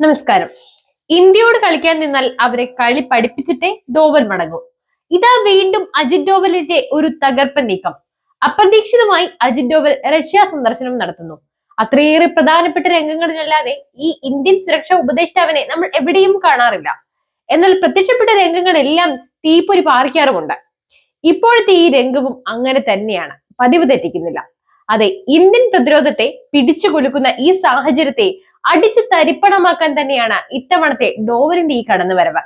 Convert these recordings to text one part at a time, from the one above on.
നമസ്കാരം. ഇന്ത്യയോട് കളിക്കാൻ നിന്നാൽ അവരെ കളി പഠിപ്പിച്ചിട്ടേ ഡോവൽ മടങ്ങും. ഇതാ വീണ്ടും അജിത് ഡോവലിന്റെ ഒരു തകർപ്പൻ നീക്കം. അപ്രതീക്ഷിതമായി അജിത് ഡോവൽ റഷ്യ സന്ദർശനം നടത്തുന്നു. അത്രയേറെ പ്രധാനപ്പെട്ട രംഗങ്ങളിലല്ലാതെ ഈ ഇന്ത്യൻ സുരക്ഷാ ഉപദേഷ്ടാവിനെ നമ്മൾ എവിടെയും കാണാറില്ല. എന്നാൽ പ്രത്യക്ഷപ്പെട്ട രംഗങ്ങളെല്ലാം തീപ്പൊരി പാറിക്കാറുമുണ്ട്. ഇപ്പോഴത്തെ ഈ രംഗവും അങ്ങനെ തന്നെയാണ്. പതിവ് തെറ്റിക്കുന്നില്ല. അതെ ഇന്ത്യൻ പ്രതിരോധത്തെ പിടിച്ചു കൊലുക്കുന്ന ഈ സാഹചര്യത്തെ അടിച്ചു തരിപ്പണമാക്കാൻ തന്നെയാണ് ഇത്തവണത്തെ ഡോവലിന്റെ ഈ കടന്നുവരവ്.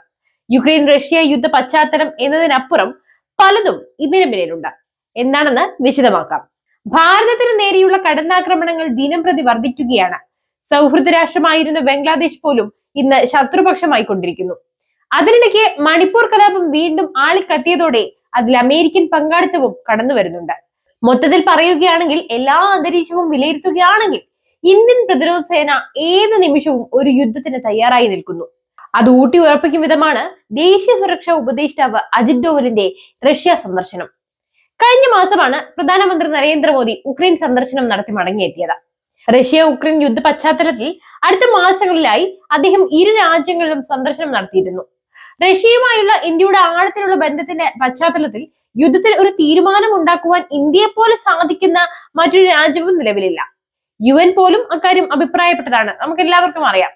യുക്രൈൻ റഷ്യ യുദ്ധ പശ്ചാത്തലം എന്നതിനപ്പുറം പലതും ഇതിനു പിന്നിലുണ്ട്. എന്താണെന്ന് വിശദമാക്കാം. ഭാരതത്തിന് നേരെയുള്ള കടന്നാക്രമണങ്ങൾ ദിനം പ്രതി വർദ്ധിക്കുകയാണ് സൗഹൃദ രാഷ്ട്രമായിരുന്ന ബംഗ്ലാദേശ് പോലും ഇന്ന് ശത്രുപക്ഷമായി കൊണ്ടിരിക്കുന്നു. അതിനിടയ്ക്ക് മണിപ്പൂർ കലാപം വീണ്ടും ആളിക്കത്തിയതോടെ അതിൽ അമേരിക്കൻ പങ്കാളിത്തവും കടന്നു വരുന്നുണ്ട് മൊത്തത്തിൽ പറയുകയാണെങ്കിൽ എല്ലാ അന്തരീക്ഷവും വിലയിരുത്തുകയാണെങ്കിൽ ഇന്ത്യൻ പ്രതിരോധ സേന ഏത് നിമിഷവും ഒരു യുദ്ധത്തിന് തയ്യാറായി നിൽക്കുന്നു. അത് ഊട്ടി ഉറപ്പിക്കും വിധമാണ് ദേശീയ സുരക്ഷാ ഉപദേഷ്ടാവ് അജിത് ഡോവലിന്റെ റഷ്യ സന്ദർശനം. കഴിഞ്ഞ മാസമാണ് പ്രധാനമന്ത്രി നരേന്ദ്രമോദി ഉക്രൈൻ സന്ദർശനം നടത്തി മടങ്ങിയെത്തിയത്. റഷ്യ ഉക്രൈൻ യുദ്ധ പശ്ചാത്തലത്തിൽ അടുത്ത മാസങ്ങളിലായി അദ്ദേഹം ഇരു രാജ്യങ്ങളിലും സന്ദർശനം നടത്തിയിരുന്നു. റഷ്യയുമായുള്ള ഇന്ത്യയുടെ ആഴത്തിലുള്ള ബന്ധത്തിന്റെ പശ്ചാത്തലത്തിൽ യുദ്ധത്തിൽ ഒരു തീരുമാനം ഉണ്ടാക്കുവാൻ ഇന്ത്യയെ പോലെ സാധിക്കുന്ന മറ്റൊരു രാജ്യവും നിലവിലില്ല. യു എൻ പോലും അക്കാര്യം അഭിപ്രായപ്പെട്ടതാണ്. നമുക്ക് എല്ലാവർക്കും അറിയാം.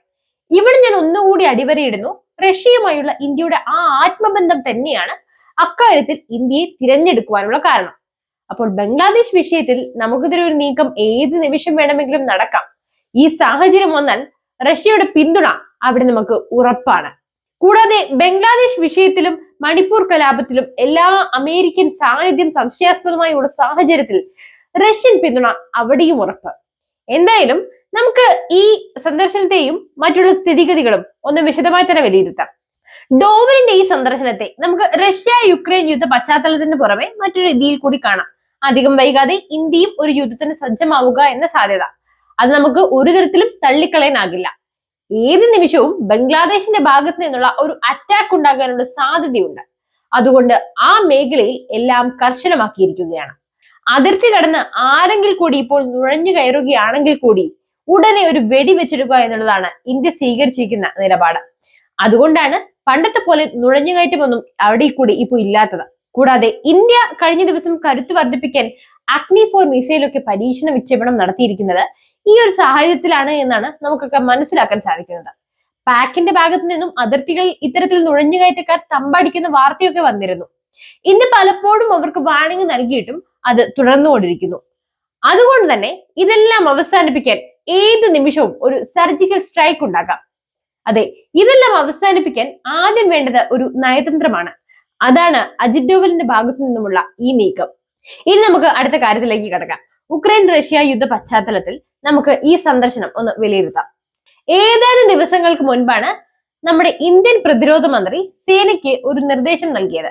ഇവിടെ ഞാൻ ഒന്നുകൂടി അടിവരയിടുന്നു. റഷ്യയുമായുള്ള ഇന്ത്യയുടെ ആ ആത്മബന്ധം തന്നെയാണ് അക്കാര്യത്തിൽ ഇന്ത്യയെ തിരഞ്ഞെടുക്കുവാനുള്ള കാരണം. അപ്പോൾ ബംഗ്ലാദേശ് വിഷയത്തിൽ നമുക്കിതിൽ ഒരു നീക്കം ഏത് നിമിഷം വേണമെങ്കിലും നടക്കാം. ഈ സാഹചര്യം വന്നാൽ റഷ്യയുടെ പിന്തുണ അവിടെ നമുക്ക് ഉറപ്പാണ്. കൂടാതെ ബംഗ്ലാദേശ് വിഷയത്തിലും മണിപ്പൂർ കലാപത്തിലും എല്ലാ അമേരിക്കൻ സാന്നിധ്യം സംശയാസ്പദമായി ഉള്ള സാഹചര്യത്തിൽ റഷ്യൻ പിന്തുണ അവിടെയും ഉറപ്പ്. എന്തായാലും നമുക്ക് ഈ സന്ദർശനത്തെയും മറ്റുള്ള സ്ഥിതിഗതികളും ഒന്ന് വിശദമായി തന്നെ വിലയിരുത്താം. ഡോവലിന്റെ ഈ സന്ദർശനത്തെ നമുക്ക് റഷ്യ യുക്രൈൻ യുദ്ധ പശ്ചാത്തലത്തിന് പുറമെ മറ്റൊരു രീതിയിൽ കൂടി കാണാം. അധികം വൈകാതെ ഇന്ത്യയും ഒരു യുദ്ധത്തിന് സജ്ജമാവുക എന്ന സാധ്യത. അത് നമുക്ക് ഒരു തരത്തിലും തള്ളിക്കളയാനാകില്ല. ഏത് നിമിഷവും ബംഗ്ലാദേശിന്റെ ഭാഗത്ത് നിന്നുള്ള ഒരു അറ്റാക്ക് ഉണ്ടാകാനുള്ള സാധ്യതയുണ്ട്. അതുകൊണ്ട് ആ മേഖലയിൽ എല്ലാം കർശനമാക്കിയിരിക്കുകയാണ്. അതിർത്തി കടന്ന് ആരെങ്കിൽ കൂടി ഇപ്പോൾ നുഴഞ്ഞു കയറുകയാണെങ്കിൽ കൂടി ഉടനെ ഒരു വെടി വെച്ചെടുക്കുക എന്നുള്ളതാണ് ഇന്ത്യ സ്വീകരിച്ചിരിക്കുന്ന നിലപാട്. അതുകൊണ്ടാണ് പണ്ടത്തെ പോലെ നുഴഞ്ഞുകയറ്റമൊന്നും അവിടെ കൂടി ഇപ്പോൾ ഇല്ലാത്തത്. കൂടാതെ ഇന്ത്യ കഴിഞ്ഞ ദിവസം കരുത്ത് വർദ്ധിപ്പിക്കാൻ അഗ്നി ഫോർ മിസൈലൊക്കെ പരീക്ഷണ വിക്ഷേപണം നടത്തിയിരിക്കുന്നത് ഈ ഒരു സാഹചര്യത്തിലാണ് എന്നാണ് നമുക്കൊക്കെ മനസ്സിലാക്കാൻ സാധിക്കുന്നത്. പാക്കിന്റെ ഭാഗത്തു നിന്നും അതിർത്തികളിൽ ഇത്തരത്തിൽ നുഴഞ്ഞുകയറ്റക്കാർ തമ്പടിക്കുന്ന വാർത്തയൊക്കെ വന്നിരുന്നു. ഇന്ന് പലപ്പോഴും അവർക്ക് വാണിംഗ് നൽകിയിട്ടും അത് തുടർന്നുകൊണ്ടിരിക്കുന്നു. അതുകൊണ്ട് തന്നെ ഇതെല്ലാം അവസാനിപ്പിക്കാൻ ഏത് നിമിഷവും ഒരു സർജിക്കൽ സ്ട്രൈക്ക് ഉണ്ടാക്കാം. അതെ ഇതെല്ലാം അവസാനിപ്പിക്കാൻ ആദ്യം വേണ്ടത് ഒരു നയതന്ത്രമാണ്. അതാണ് അജിത് ഡോവലിന്റെ ഭാഗത്തു നിന്നുമുള്ള ഈ നീക്കം. ഇനി നമുക്ക് അടുത്ത കാര്യത്തിലേക്ക് കിടക്കാം. ഉക്രൈൻ റഷ്യ യുദ്ധ പശ്ചാത്തലത്തിൽ നമുക്ക് ഈ സന്ദർശനം ഒന്ന് വിലയിരുത്താം. ഏതാനും ദിവസങ്ങൾക്ക് മുൻപാണ് നമ്മുടെ ഇന്ത്യൻ പ്രതിരോധ മന്ത്രി സേനയ്ക്ക് ഒരു നിർദ്ദേശം നൽകിയത്.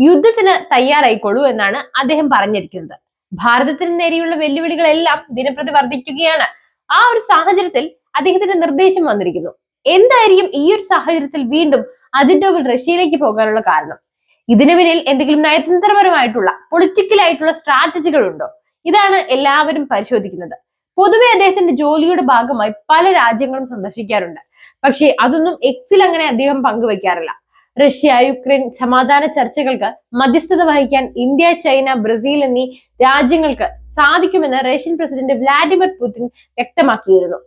യുദ്ധത്തിന് തയ്യാറായിക്കൊള്ളൂ എന്നാണ് അദ്ദേഹം പറഞ്ഞിരിക്കുന്നത്. ഭാരതത്തിന് നേരെയുള്ള വെല്ലുവിളികളെല്ലാം ദിനപ്രതി വർദ്ധിക്കുകയാണ് ആ ഒരു സാഹചര്യത്തിൽ അദ്ദേഹത്തിന്റെ നിർദ്ദേശം വന്നിരിക്കുന്നു. എന്തായിരിക്കും ഈ ഒരു സാഹചര്യത്തിൽ വീണ്ടും അജിത് റഷ്യയിലേക്ക് പോകാനുള്ള കാരണം? ഇതിനു പിന്നിൽ എന്തെങ്കിലും നയതന്ത്രപരമായിട്ടുള്ള പൊളിറ്റിക്കൽ ആയിട്ടുള്ള സ്ട്രാറ്റജികൾ ഉണ്ടോ? ഇതാണ് എല്ലാവരും പരിശോധിക്കുന്നത്. പൊതുവെ അദ്ദേഹത്തിന്റെ ജോലിയുടെ ഭാഗമായി പല രാജ്യങ്ങളും സന്ദർശിക്കാറുണ്ട്. പക്ഷേ അതൊന്നും എക്സിൽ അങ്ങനെ അദ്ദേഹം പങ്കുവെക്കാറില്ല. റഷ്യ യുക്രൈൻ സമാധാന ചർച്ചകൾക്ക് മധ്യസ്ഥത വഹിക്കാൻ ഇന്ത്യ ചൈന ബ്രസീൽ എന്നീ രാജ്യങ്ങൾക്ക് സാധിക്കുമെന്ന് റഷ്യൻ പ്രസിഡന്റ് വ്ലാഡിമിർ പുടിൻ വ്യക്തമാക്കിയിരുന്നു.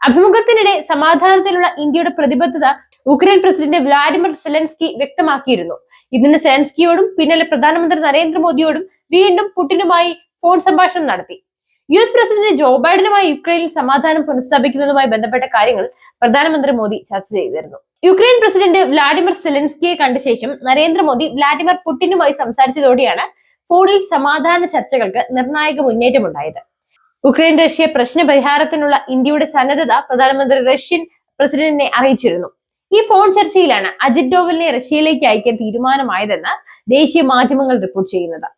അഭിമുഖത്തിനിടെ സമാധാനത്തിലുള്ള ഇന്ത്യയുടെ പ്രതിബദ്ധത ഉക്രൈൻ പ്രസിഡന്റ് വ്ലാഡിമിർ സെലൻസ്കി വ്യക്തമാക്കിയിരുന്നു. ഇതിന് സെലൻസ്കിയോടും പിന്നാലെ പ്രധാനമന്ത്രി നരേന്ദ്രമോദിയോടും വീണ്ടും പുടിനുമായി ഫോൺ സംഭാഷണം നടത്തി. യു എസ് പ്രസിഡന്റ് ജോ ബൈഡനുമായി യുക്രൈനിൽ സമാധാനം പുനഃസ്ഥാപിക്കുന്നതുമായി ബന്ധപ്പെട്ട കാര്യങ്ങൾ പ്രധാനമന്ത്രി മോദി ചർച്ച ചെയ്തിരുന്നു. യുക്രൈൻ പ്രസിഡന്റ് വ്ളാഡിമിർ സെലൻസ്കിയെ കണ്ട ശേഷം നരേന്ദ്രമോദി വ്ളാഡിമിർ പുടിനുമായി സംസാരിച്ചതോടെയാണ് ഫോണിൽ സമാധാന ചർച്ചകൾക്ക് നിർണായക മുന്നേറ്റമുണ്ടായത്. ഉക്രൈൻ റഷ്യ പ്രശ്ന പരിഹാരത്തിനുള്ള ഇന്ത്യയുടെ സന്നദ്ധത പ്രധാനമന്ത്രി റഷ്യൻ പ്രസിഡന്റിനെ അറിയിച്ചിരുന്നു. ഈ ഫോൺ ചർച്ചയിലാണ് അജിത് ഡോവലിനെ റഷ്യയിലേക്ക് അയക്കാൻ തീരുമാനമായതെന്ന് ദേശീയ മാധ്യമങ്ങൾ റിപ്പോർട്ട് ചെയ്യുന്നത്.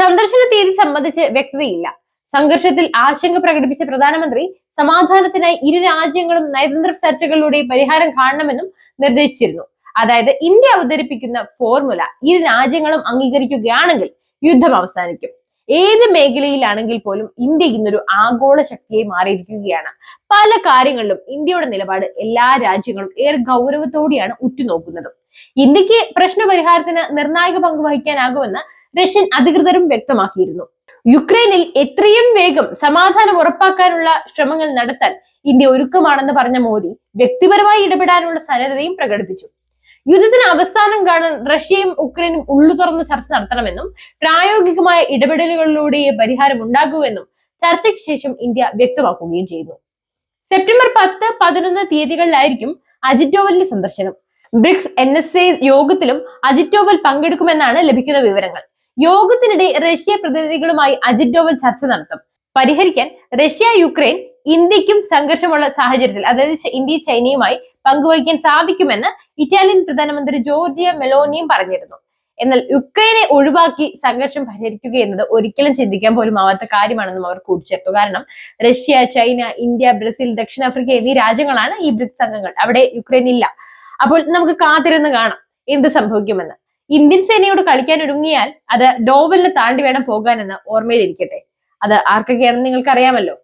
സന്ദർശന തീയതി സംബന്ധിച്ച് വ്യക്തതയില്ല. സംഘർഷത്തിൽ ആശങ്ക പ്രകടിപ്പിച്ച പ്രധാനമന്ത്രി സമാധാനത്തിനായി ഇരു രാജ്യങ്ങളും നയതന്ത്ര ചർച്ചകളിലൂടെ പരിഹാരം കാണണമെന്നും നിർദ്ദേശിച്ചിരുന്നു. അതായത് ഇന്ത്യ അവതരിപ്പിക്കുന്ന ഫോർമുല ഇരു രാജ്യങ്ങളും അംഗീകരിക്കുകയാണെങ്കിൽ യുദ്ധം അവസാനിക്കും. ഏത് മേഖലയിലാണെങ്കിൽ പോലും ഇന്ത്യ ഇന്നൊരു ആഗോള ശക്തിയായി മാറിയിരിക്കുകയാണ്. പല കാര്യങ്ങളിലും ഇന്ത്യയുടെ നിലപാട് എല്ലാ രാജ്യങ്ങളും ഏറെ ഗൗരവത്തോടെയാണ് ഉറ്റുനോക്കുന്നത്. ഇന്ത്യയ്ക്ക് പ്രശ്നപരിഹാരത്തിന് നിർണായക പങ്ക് വഹിക്കാനാകുമെന്ന് റഷ്യൻ അധികൃതരും വ്യക്തമാക്കിയിരുന്നു. യുക്രൈനിൽ എത്രയും വേഗം സമാധാനം ഉറപ്പാക്കാനുള്ള ശ്രമങ്ങൾ നടത്താൻ ഇന്ത്യ ഒരുക്കമാണെന്ന് പറഞ്ഞ മോദി വ്യക്തിപരമായി ഇടപെടാനുള്ള സന്നദ്ധതയും പ്രകടിപ്പിച്ചു. യുദ്ധത്തിന് അവസാനം കാണാൻ റഷ്യയും ഉക്രൈനും ഉള്ളു തുറന്ന് ചർച്ച നടത്തണമെന്നും പ്രായോഗികമായ ഇടപെടലുകളിലൂടെ പരിഹാരം ഉണ്ടാകുമെന്നും ചർച്ചയ്ക്ക് ശേഷം ഇന്ത്യ വ്യക്തമാക്കുകയും ചെയ്തു സെപ്റ്റംബർ പത്ത് പതിനൊന്ന് തീയതികളിലായിരിക്കും അജിത് ഡോവലിന്റെ സന്ദർശനം. ബ്രിക്സ് എൻ എസ് എ യോഗത്തിലും അജിറ്റോവൽ പങ്കെടുക്കുമെന്നാണ് ലഭിക്കുന്ന വിവരങ്ങൾ. യോഗത്തിനിടെ റഷ്യ പ്രതിനിധികളുമായി അജിത് ഡോവൽ ചർച്ച നടത്തും. പരിഹരിക്കാൻ റഷ്യ യുക്രൈൻ ഇന്ത്യക്കും സംഘർഷമുള്ള സാഹചര്യത്തിൽ അതായത് ഇന്ത്യ ചൈനയുമായി പങ്കുവയ്ക്കാൻ സാധിക്കുമെന്ന് ഇറ്റാലിയൻ പ്രധാനമന്ത്രി ജോർജിയ മെലോനിയും പറഞ്ഞിരുന്നു. എന്നാൽ യുക്രൈനെ ഒഴിവാക്കി സംഘർഷം പരിഹരിക്കുക എന്നത് ഒരിക്കലും ചിന്തിക്കാൻ പോലും ആവാത്ത കാര്യമാണെന്നും അവർ കൂട്ടിച്ചേർത്തു. കാരണം റഷ്യ ചൈന ഇന്ത്യ ബ്രസീൽ ദക്ഷിണാഫ്രിക്ക എന്നീ രാജ്യങ്ങളാണ് ഈ ബ്രിക്സ് അംഗങ്ങൾ അവിടെ യുക്രൈൻ ഇല്ല. അപ്പോൾ നമുക്ക് കാത്തിരുന്ന് കാണാം എന്ത് സംഭവിക്കുമെന്ന്. ഇന്ത്യൻ സേനയോട് കളിക്കാൻ ഒരുങ്ങിയാൽ അത് ഡോവലിന് താണ്ടി വേണം പോകാനെന്ന് ഓർമ്മയിലിരിക്കട്ടെ. അത് ആർക്കൊക്കെയാണെന്ന് നിങ്ങൾക്ക് അറിയാമല്ലോ